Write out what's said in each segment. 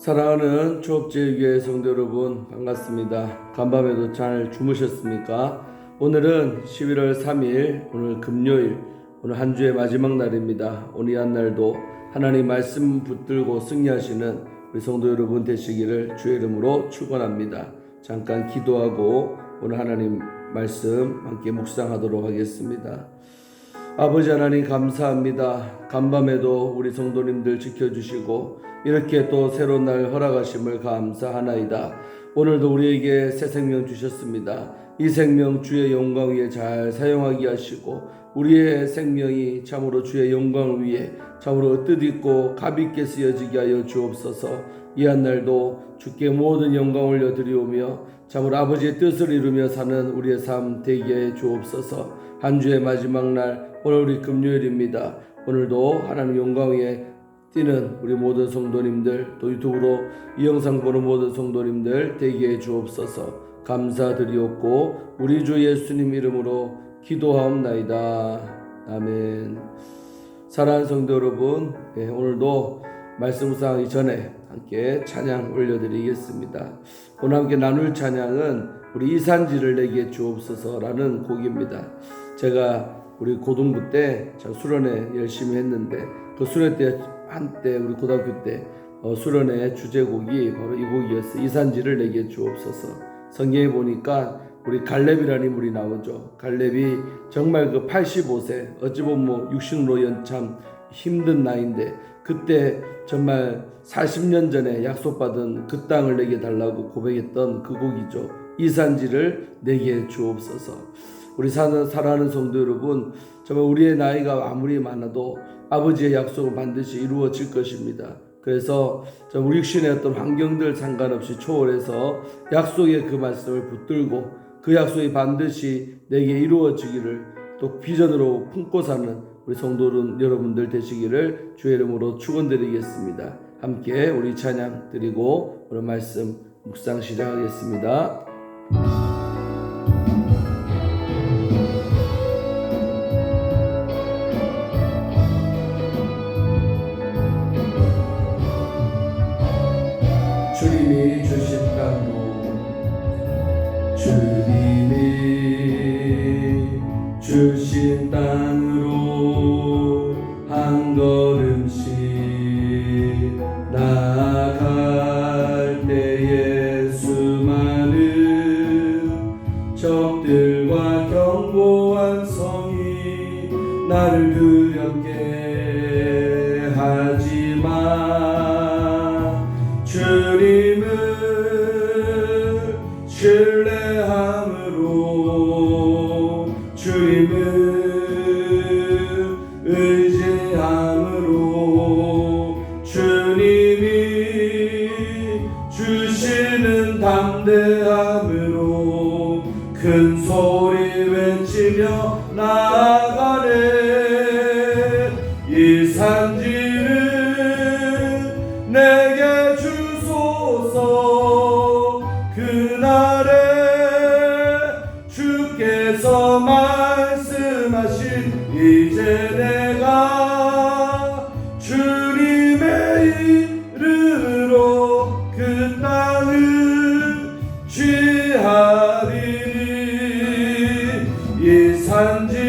사랑하는 초업제교회 성도 여러분 반갑습니다. 간밤에도 잘 주무셨습니까? 오늘은 11월 3일 오늘 금요일 오늘 한 주의 마지막 날입니다. 오늘 이 한 날도 하나님 말씀 붙들고 승리하시는 우리 성도 여러분 되시기를 주의 이름으로 축원합니다. 잠깐 기도하고 오늘 하나님 말씀 함께 묵상하도록 하겠습니다. 아버지 하나님 감사합니다. 간밤에도 우리 성도님들 지켜주시고 이렇게 또 새로운 날 허락하심을 감사하나이다. 오늘도 우리에게 새 생명 주셨습니다. 이 생명 주의 영광 위에 잘 사용하게 하시고 우리의 생명이 참으로 주의 영광 위에 참으로 뜻있고 값있게 쓰여지게 하여 주옵소서 이 한 날도 주께 모든 영광 올려 드리오며 참으로 아버지의 뜻을 이루며 사는 우리의 삶 되게 해 주옵소서 한 주의 마지막 날 오늘 우리 금요일입니다. 오늘도 하나님 영광 위에 뛰는 우리 모든 성도님들 또 유튜브로 이 영상 보는 모든 성도님들 되게 해 주옵소서. 감사드리옵고 우리 주 예수님 이름으로 기도하옵나이다. 아멘. 사랑하는 성도 여러분 예, 오늘도 말씀 묵상하기 전에 함께 찬양 올려드리겠습니다. 오늘 함께 나눌 찬양은 우리 이산지를 내게 주옵소서라는 곡입니다. 제가 우리 고등부 때 참 수련회 열심히 했는데 그 수련회 때 한때 우리 고등학교 때 어, 수련회 주제곡이 바로 이 곡이었어요. 이산지를 내게 주옵소서. 성경에 보니까 우리 갈렙이라는 인물이 나오죠. 갈렙이 정말 그 85세 어찌 보면 뭐 육신으로 연참 힘든 나이인데 그때 정말 40년 전에 약속받은 그 땅을 내게 달라고 고백했던 그 곡이죠. 이산지를 내게 주옵소서. 우리 사는 사랑하는 성도 여러분, 정말 우리의 나이가 아무리 많아도 아버지의 약속은 반드시 이루어질 것입니다. 그래서 좀 우리 육신의 어떤 환경들 상관없이 초월해서 약속의 그 말씀을 붙들고 그 약속이 반드시 내게 이루어지기를 또 비전으로 품고 사는 우리 성도 여러분들 되시기를 주의 이름으로 축원드리겠습니다. 함께 우리 찬양 드리고 오늘 말씀 묵상 시작하겠습니다. 주님이 주신 땅 이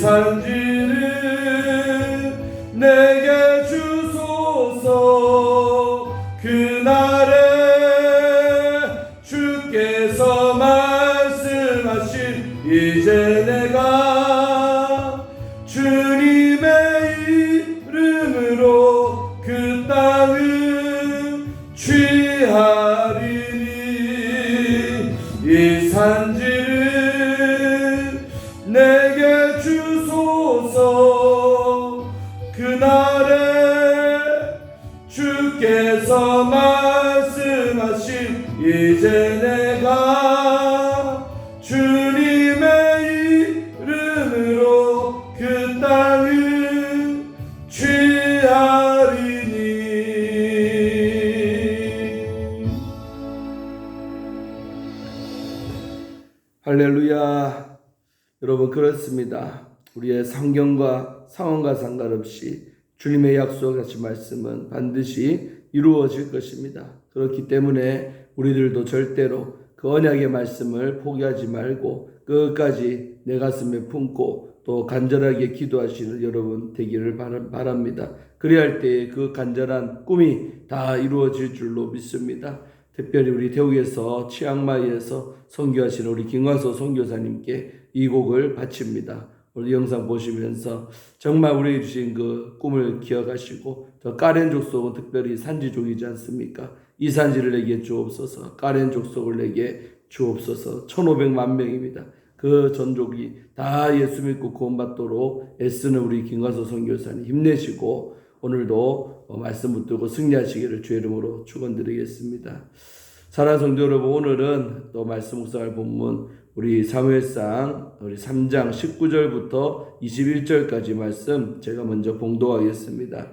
산지를 내게 이제 내가 주님의 이름으로 그 땅을 취하리니. 할렐루야. 여러분 그렇습니다. 우리의 성경과 상황과 상관없이 주님의 약속하신 말씀은 반드시 이루어질 것입니다. 그렇기 때문에 우리들도 절대로 그 언약의 말씀을 포기하지 말고 끝까지 내 가슴에 품고 또 간절하게 기도하시는 여러분 되기를 바랍니다. 그리할 때에 그 간절한 꿈이 다 이루어질 줄로 믿습니다. 특별히 우리 대우에서 치앙마이에서 선교하시는 우리 김광서 선교사님께 이 곡을 바칩니다. 오늘 영상 보시면서 정말 우리 주신 그 꿈을 기억하시고 저 까렌 족 속은 특별히 산지족이지 않습니까? 이 산지를 내게 주옵소서 까렌 족속을 내게 주옵소서 1500만 명입니다. 그 전족이 다 예수 믿고 구원받도록 애쓰는 우리 김가서 선교사님 힘내시고 오늘도 어, 말씀 붙들고 승리하시기를 주의 이름으로 축원드리겠습니다. 사랑하는 성도 여러분 오늘은 또 말씀 묵상할 본문 우리 사무엘상 우리 3장 19절부터 21절까지 말씀 제가 먼저 봉독하겠습니다.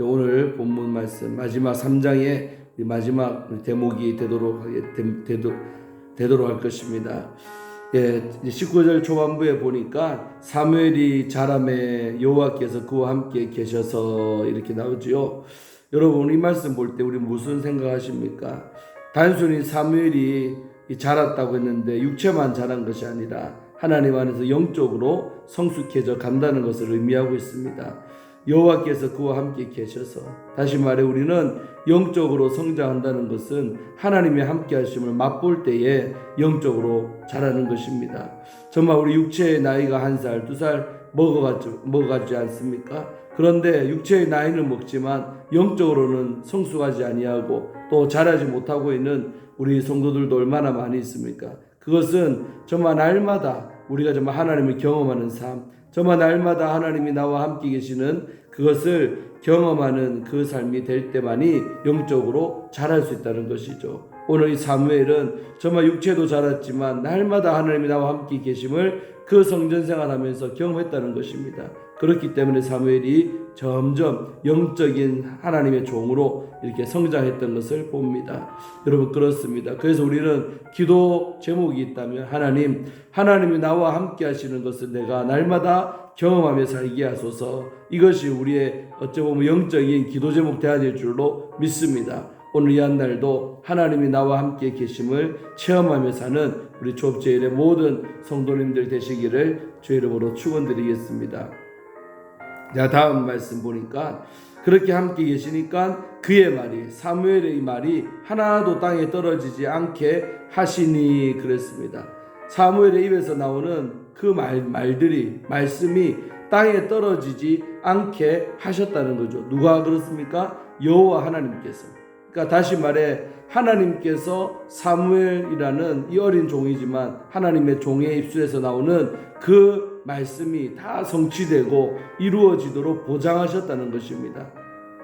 오늘 본문 말씀 마지막 3장의 마지막 대목이 되도록 되도, 되도록 할 것입니다. 예, 이제 19절 초반부에 보니까 사무엘이 자람에 여호와께서 그와 함께 계셔서 이렇게 나오지요. 여러분 이 말씀 볼 때 우리 무슨 생각하십니까? 단순히 사무엘이 이 자랐다고 했는데 육체만 자란 것이 아니라 하나님 안에서 영적으로 성숙해져 간다는 것을 의미하고 있습니다. 여호와께서 그와 함께 계셔서 다시 말해 우리는 영적으로 성장한다는 것은 하나님의 함께 하심을 맛볼 때에 영적으로 자라는 것입니다. 정말 우리 육체의 나이가 한 살, 두 살 먹어가지, 먹어가지 않습니까? 그런데 육체의 나이는 먹지만 영적으로는 성숙하지 아니하고 또 자라지 못하고 있는 우리 성도들도 얼마나 많이 있습니까? 그것은 정말 날마다 우리가 정말 하나님을 경험하는 삶, 정말 날마다 하나님이 나와 함께 계시는 그것을 경험하는 그 삶이 될 때만이 영적으로 자랄 수 있다는 것이죠. 오늘 이 사무엘은 정말 육체도 자랐지만 날마다 하나님이 나와 함께 계심을 그 성전 생활하면서 경험했다는 것입니다. 그렇기 때문에 사무엘이 점점 영적인 하나님의 종으로 이렇게 성장했던 것을 봅니다. 여러분 그렇습니다. 그래서 우리는 기도 제목이 있다면 하나님 하나님이 나와 함께 하시는 것을 내가 날마다 경험하며 살게 하소서. 이것이 우리의 어찌 보면 영적인 기도 제목 되어야 될 줄로 믿습니다. 오늘 이 한 날도 하나님이 나와 함께 계심을 체험하며 사는 우리 조업제일의 모든 성도님들 되시기를 주의 이름으로 축원드리겠습니다. 자 다음 말씀 보니까 그렇게 함께 계시니까 그의 말이 사무엘의 말이 하나도 땅에 떨어지지 않게 하시니 그랬습니다. 사무엘의 입에서 나오는 그 말, 말들이 말씀이 땅에 떨어지지 않게 하셨다는 거죠. 누가 그렇습니까? 여호와 하나님께서. 그러니까 다시 말해 하나님께서 사무엘이라는 이 어린 종이지만 하나님의 종의 입술에서 나오는 그 말씀이 다 성취되고 이루어지도록 보장하셨다는 것입니다.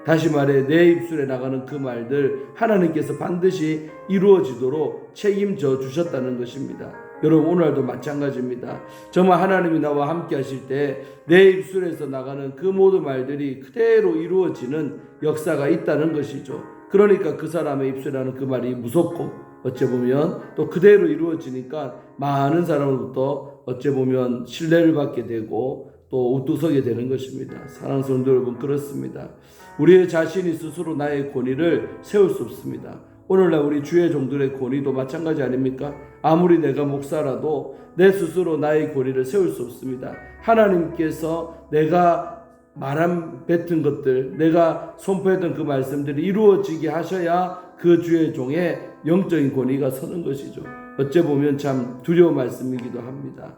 다시 말해 내 입술에 나가는 그 말들 하나님께서 반드시 이루어지도록 책임져 주셨다는 것입니다. 여러분 오늘도 마찬가지입니다. 정말 하나님이 나와 함께 하실 때 내 입술에서 나가는 그 모든 말들이 그대로 이루어지는 역사가 있다는 것이죠. 그러니까 그 사람의 입술에 나는 그 말이 무섭고 어째 보면 또 그대로 이루어지니까 많은 사람으로부터 어째 보면 신뢰를 받게 되고 또 우뚝서게 되는 것입니다. 사랑하는 성도 여러분 그렇습니다. 우리의 자신이 스스로 나의 권위를 세울 수 없습니다. 오늘날 우리 주의 종들의 권위도 마찬가지 아닙니까? 아무리 내가 목사라도 내 스스로 나의 권위를 세울 수 없습니다. 하나님께서 내가 말한 뱉은 것들, 내가 선포했던 그 말씀들이 이루어지게 하셔야 그 주의 종의 영적인 권위가 서는 것이죠. 어째 보면 참 두려운 말씀이기도 합니다.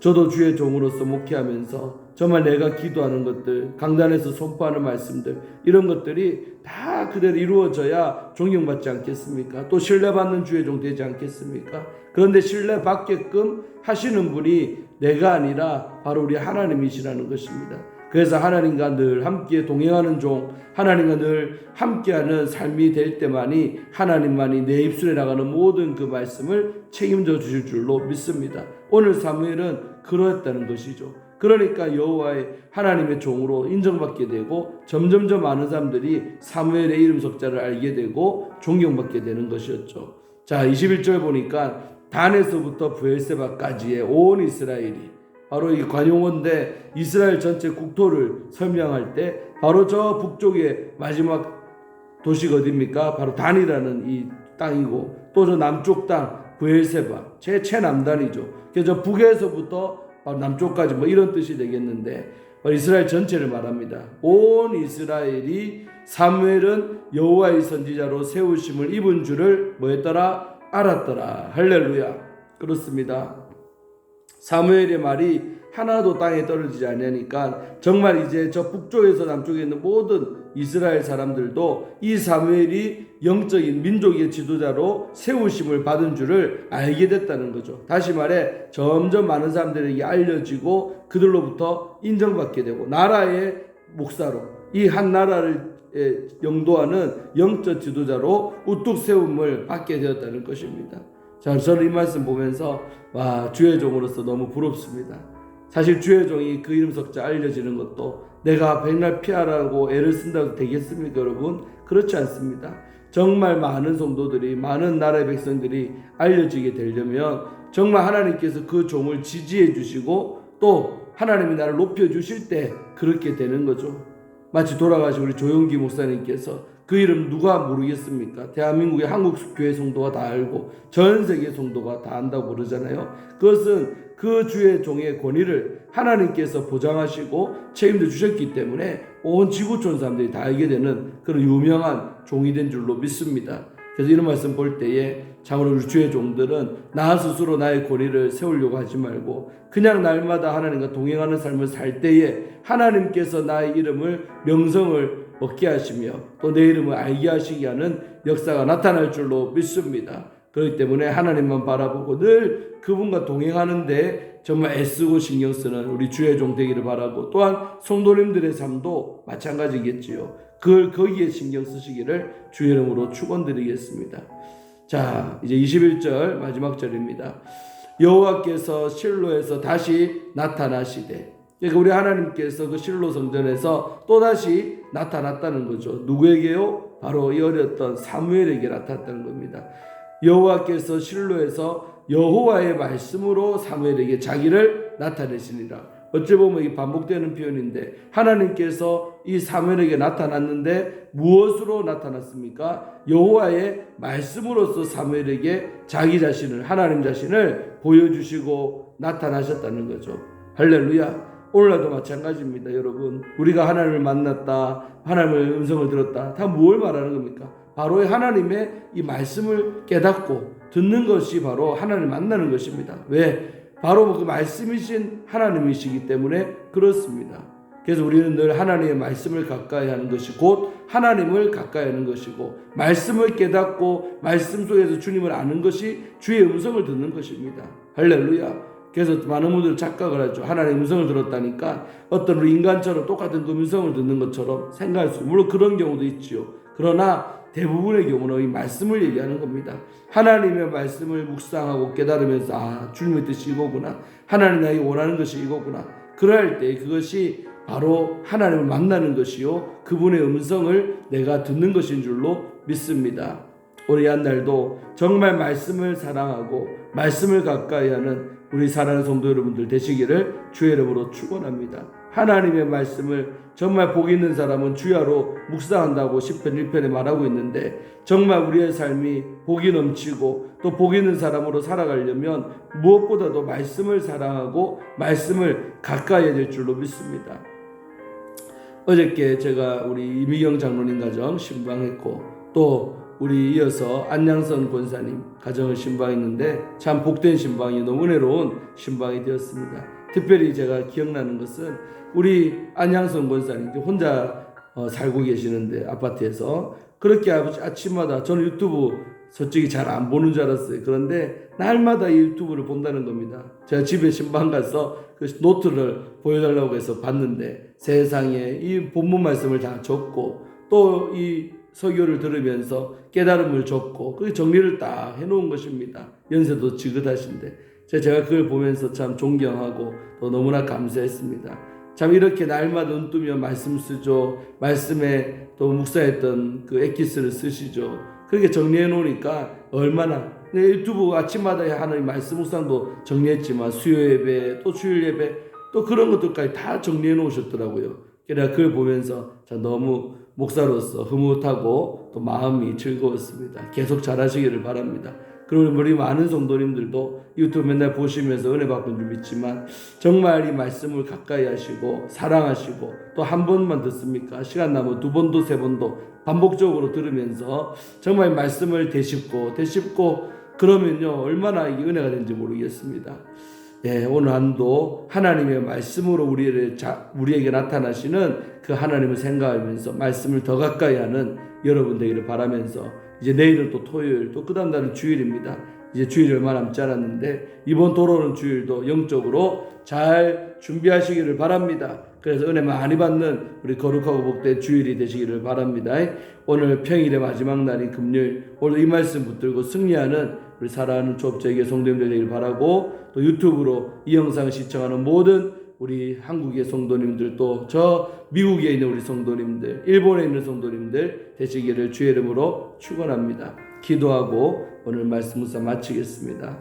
저도 주의 종으로서 목회하면서 정말 내가 기도하는 것들, 강단에서 선포하는 말씀들, 이런 것들이 다 그대로 이루어져야 존경받지 않겠습니까? 또 신뢰받는 주의 종 되지 않겠습니까? 그런데 신뢰받게끔 하시는 분이 내가 아니라 바로 우리 하나님이시라는 것입니다. 그래서 하나님과 늘 함께 동행하는 종, 하나님과 늘 함께하는 삶이 될 때만이 하나님만이 내 입술에 나가는 모든 그 말씀을 책임져 주실 줄로 믿습니다. 오늘 사무엘은 그러했다는 것이죠. 그러니까 여호와의 하나님의 종으로 인정받게 되고 점점점 많은 사람들이 사무엘의 이름 석자를 알게 되고 존경받게 되는 것이었죠. 자, 21절 보니까 단에서부터 부엘세바까지의 온 이스라엘이 바로 이 관용원대 이스라엘 전체 국토를 설명할 때 바로 저 북쪽의 마지막 도시가 어디입니까? 바로 단이라는 이 땅이고 또 저 남쪽 땅 부엘세바 제 최남단이죠. 그래서 저 북에서부터 남쪽까지 뭐 이런 뜻이 되겠는데 이스라엘 전체를 말합니다. 온 이스라엘이 사무엘은 여호와의 선지자로 세우심을 입은 줄을 뭐했더라 알았더라 할렐루야 그렇습니다. 사무엘의 말이 하나도 땅에 떨어지지 않으니까 정말 이제 저 북쪽에서 남쪽에 있는 모든 이스라엘 사람들도 이 사무엘이 영적인 민족의 지도자로 세우심을 받은 줄을 알게 됐다는 거죠. 다시 말해 점점 많은 사람들에게 알려지고 그들로부터 인정받게 되고 나라의 목사로 이 한 나라를 에, 영도하는 영적 지도자로 우뚝 세움을 받게 되었다는 것입니다. 자, 저는 이 말씀 보면서 와 주의 종으로서 너무 부럽습니다. 사실 주의 종이 그 이름 석자 알려지는 것도 내가 백날 피하라고 애를 쓴다고 되겠습니까, 여러분? 그렇지 않습니다. 정말 많은 성도들이 많은 나라의 백성들이 알려지게 되려면 정말 하나님께서 그 종을 지지해 주시고 또 하나님이 나를 높여 주실 때 그렇게 되는 거죠. 마치 돌아가신 우리 조용기 목사님께서 그 이름 누가 모르겠습니까? 대한민국의 한국 교회 성도가 다 알고 전 세계 성도가 다 안다고 그러잖아요. 그것은 그 주의 종의 권위를 하나님께서 보장하시고 책임져 주셨기 때문에 온 지구촌 사람들이 다 알게 되는 그런 유명한 종이 된 줄로 믿습니다. 그래서 이런 말씀 볼 때에 참으로 우리 주의 종들은 나 스스로 나의 권위를 세우려고 하지 말고 그냥 날마다 하나님과 동행하는 삶을 살 때에 하나님께서 나의 이름을 명성을 얻게 하시며 또 내 이름을 알게 하시게 하는 역사가 나타날 줄로 믿습니다. 그렇기 때문에 하나님만 바라보고 늘 그분과 동행하는데 정말 애쓰고 신경 쓰는 우리 주의 종 되기를 바라고 또한 성도님들의 삶도 마찬가지겠지요. 그걸 거기에 신경 쓰시기를 주의 이름으로 축원드리겠습니다. 자, 이제 21절 마지막 절입니다. 여호와께서 실로에서 다시 나타나시되 그러니까 우리 하나님께서 그 실로 성전에서 또 다시 나타났다는 거죠. 누구에게요? 바로 이 어렸던 사무엘에게 나타났다는 겁니다. 여호와께서 실로에서 여호와의 말씀으로 사무엘에게 자기를 나타내시니라. 어찌 보면 이 반복되는 표현인데 하나님께서 이 사무엘에게 나타났는데 무엇으로 나타났습니까? 여호와의 말씀으로서 사무엘에게 자기 자신을 하나님 자신을 보여주시고 나타나셨다는 거죠. 할렐루야. 오늘날도 마찬가지입니다, 여러분. 우리가 하나님을 만났다, 하나님의 음성을 들었다. 다 뭘 말하는 겁니까? 바로 하나님의 이 말씀을 깨닫고 듣는 것이 바로 하나님을 만나는 것입니다. 왜? 바로 그 말씀이신 하나님이시기 때문에 그렇습니다. 그래서 우리는 늘 하나님의 말씀을 가까이 하는 것이 곧 하나님을 가까이 하는 것이고 말씀을 깨닫고 말씀 속에서 주님을 아는 것이 주의 음성을 듣는 것입니다. 할렐루야. 그래서 많은 분들 착각을 하죠. 하나님의 음성을 들었다니까 어떤 인간처럼 똑같은 그 음성을 듣는 것처럼 생각할 수 물론 그런 경우도 있지요. 그러나 대부분의 경우는 이 말씀을 얘기하는 겁니다. 하나님의 말씀을 묵상하고 깨달으면서 아 주님의 뜻이 이거구나. 하나님 나에게 원하는 것이 이거구나. 그럴 때 그것이 바로 하나님을 만나는 것이요 그분의 음성을 내가 듣는 것인 줄로 믿습니다. 우리 한날도 정말 말씀을 사랑하고 말씀을 가까이 하는 우리 사랑하는 성도 여러분들 되시기를 주의 이름으로 축원합니다. 하나님의 말씀을 정말 복 있는 사람은 주야로 묵상한다고 10편 1편에 말하고 있는데 정말 우리의 삶이 복이 넘치고 또 복 있는 사람으로 살아가려면 무엇보다도 말씀을 사랑하고 말씀을 가까이 해야 될 줄로 믿습니다. 어저께 제가 우리 이미경 장로님 가정 신방했고 또 우리 이어서 안양선 권사님 가정을 신방했는데 참 복된 신방이 너무 은혜로운 신방이 되었습니다. 특별히 제가 기억나는 것은 우리 안양선 권사님 혼자 어, 살고 계시는데 아파트에서 그렇게 아침마다 저는 유튜브 솔직히 잘 안 보는 줄 알았어요. 그런데 날마다 이 유튜브를 본다는 겁니다. 제가 집에 신방 가서 그 노트를 보여달라고 해서 봤는데 세상에 이 본문 말씀을 다 적고 또 이 설교를 들으면서 깨달음을 적고 그 정리를 딱 해놓은 것입니다. 연세도 지긋하신데 제가 그걸 보면서 참 존경하고 또 너무나 감사했습니다. 참 이렇게 날마다 눈 뜨면 말씀 쓰죠. 말씀에 또 묵사했던 그 엑기스를 쓰시죠. 그렇게 정리해 놓으니까 얼마나 내 유튜브 아침마다 하는 말씀 묵상도 정리했지만 수요 예배 또 주일 예배 또 그런 것들까지 다 정리해 놓으셨더라고요. 그래서 그걸 보면서 참 너무 목사로서 흐뭇하고 또 마음이 즐거웠습니다. 계속 잘하시기를 바랍니다. 그리고 우리 많은 성도님들도 유튜브 맨날 보시면서 은혜 받고 줄 믿지만 정말 이 말씀을 가까이 하시고 사랑하시고 또 한 번만 듣습니까? 시간 나면 두 번도 세 번도 반복적으로 들으면서 정말 말씀을 되씹고 되씹고 그러면요 얼마나 이게 은혜가 되는지 모르겠습니다. 예, 오늘 한도 하나님의 말씀으로 우리를 자, 우리에게 나타나시는 그 하나님을 생각하면서 말씀을 더 가까이 하는 여러분 되기를 바라면서 이제 내일은 또 토요일 또 그 다음 날은 주일입니다. 이제 주일이 얼마 남지 않았는데 이번 돌아오는 주일도 영적으로 잘 준비하시기를 바랍니다. 그래서 은혜 많이 받는 우리 거룩하고 복된 주일이 되시기를 바랍니다. 오늘 평일의 마지막 날인 금요일 오늘 이 말씀 붙들고 승리하는 우리 사랑하는 조업자에게 성도님들 되길 바라고 또 유튜브로 이 영상 시청하는 모든 우리 한국의 성도님들 또 저 미국에 있는 우리 성도님들 일본에 있는 성도님들 되시기를 주의 이름으로 축원합니다. 기도하고 오늘 말씀 묵상 마치겠습니다.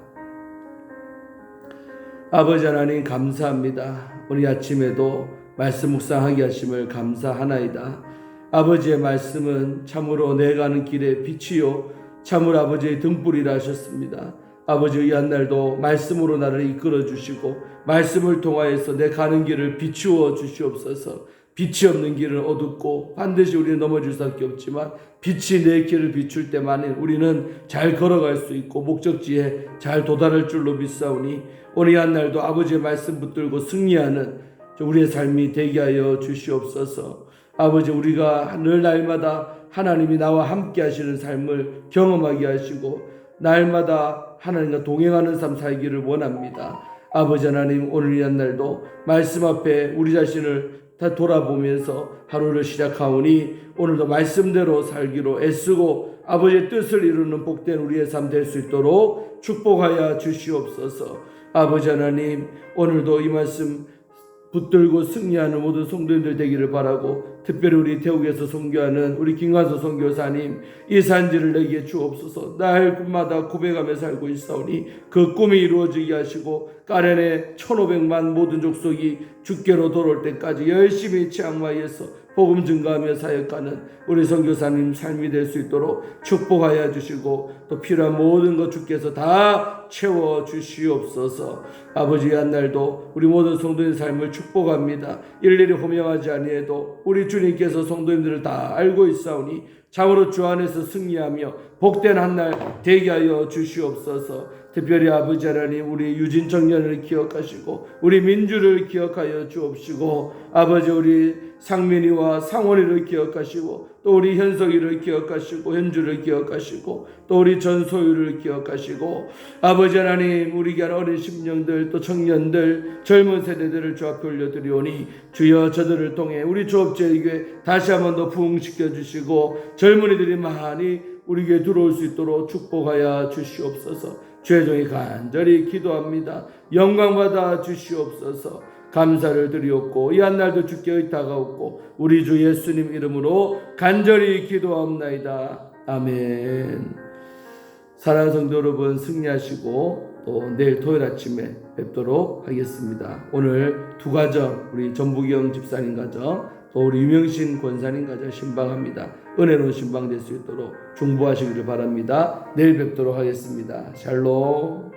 아버지 하나님 감사합니다. 오늘 아침에도 말씀 묵상하게 하심을 감사하나이다. 아버지의 말씀은 참으로 내 가는 길에 빛이요 참으로 아버지의 등불이라 하셨습니다. 아버지 이 한날도 말씀으로 나를 이끌어 주시고 말씀을 통하여서 내 가는 길을 비추어 주시옵소서. 빛이 없는 길은 어둡고 반드시 우리는 넘어질 수밖에 없지만 빛이 내 길을 비출 때만 우리는 잘 걸어갈 수 있고 목적지에 잘 도달할 줄로 믿사오니 오늘 이 한날도 아버지의 말씀 붙들고 승리하는 우리의 삶이 되게 하여 주시옵소서. 아버지 우리가 늘 날마다 하나님이 나와 함께 하시는 삶을 경험하게 하시고 날마다 하나님과 동행하는 삶 살기를 원합니다. 아버지 하나님 오늘 이 날도 말씀 앞에 우리 자신을 다 돌아보면서 하루를 시작하오니 오늘도 말씀대로 살기로 애쓰고 아버지의 뜻을 이루는 복된 우리의 삶 될 수 있도록 축복하여 주시옵소서. 아버지 하나님 오늘도 이 말씀 붙들고 승리하는 모든 성도님들 되기를 바라고 특별히 우리 태국에서 선교하는 우리 김관수 선교사님 이 산지를 내게 주옵소서. 날마다 고백하며 살고 있사오니 그 꿈이 이루어지게 하시고 까렌의 천오백만 모든 족속이 주께로 돌아올 때까지 열심히 창마에서 복음 증가하며 사역하는 우리 선교사님 삶이 될 수 있도록 축복하여 주시고 또 필요한 모든 것 주께서 다 채워 주시옵소서. 아버지 한 날도 우리 모든 성도의 삶을 축복합니다. 일일이 호명하지 아니해도 우리 주님께서 성도님들을 다 알고 있사오니 참으로 주 안에서 승리하며 복된 한날 되게 하여 주시옵소서. 특별히 아버지 하나님 우리 유진 청년을 기억하시고 우리 민주를 기억하여 주옵시고 아버지 우리 상민이와 상원이를 기억하시고 또 우리 현석이를 기억하시고 현주를 기억하시고 또 우리 전소유를 기억하시고 아버지 하나님 우리 귀한 어린 심령들 또 청년들 젊은 세대들을 주 앞에 올려드리오니 주여 저들을 통해 우리 조업제에게 다시 한번 더 부흥시켜 주시고 젊은이들이 많이 우리에게 들어올 수 있도록 축복하여 주시옵소서 죄종이 간절히 기도합니다. 영광 받아 주시옵소서. 감사를 드리옵고 이 한날도 주께 의탁하옵고 우리 주 예수님 이름으로 간절히 기도하옵나이다. 아멘. 사랑하는 성도 여러분 승리하시고 또 내일 토요일 아침에 뵙도록 하겠습니다. 오늘 두 가정 우리 전부경 집사님 가정 또 우리 유명신 권사님 가정 신방합니다 은혜로운 신방 될 수 있도록 중보하시기를 바랍니다. 내일 뵙도록 하겠습니다. 샬롬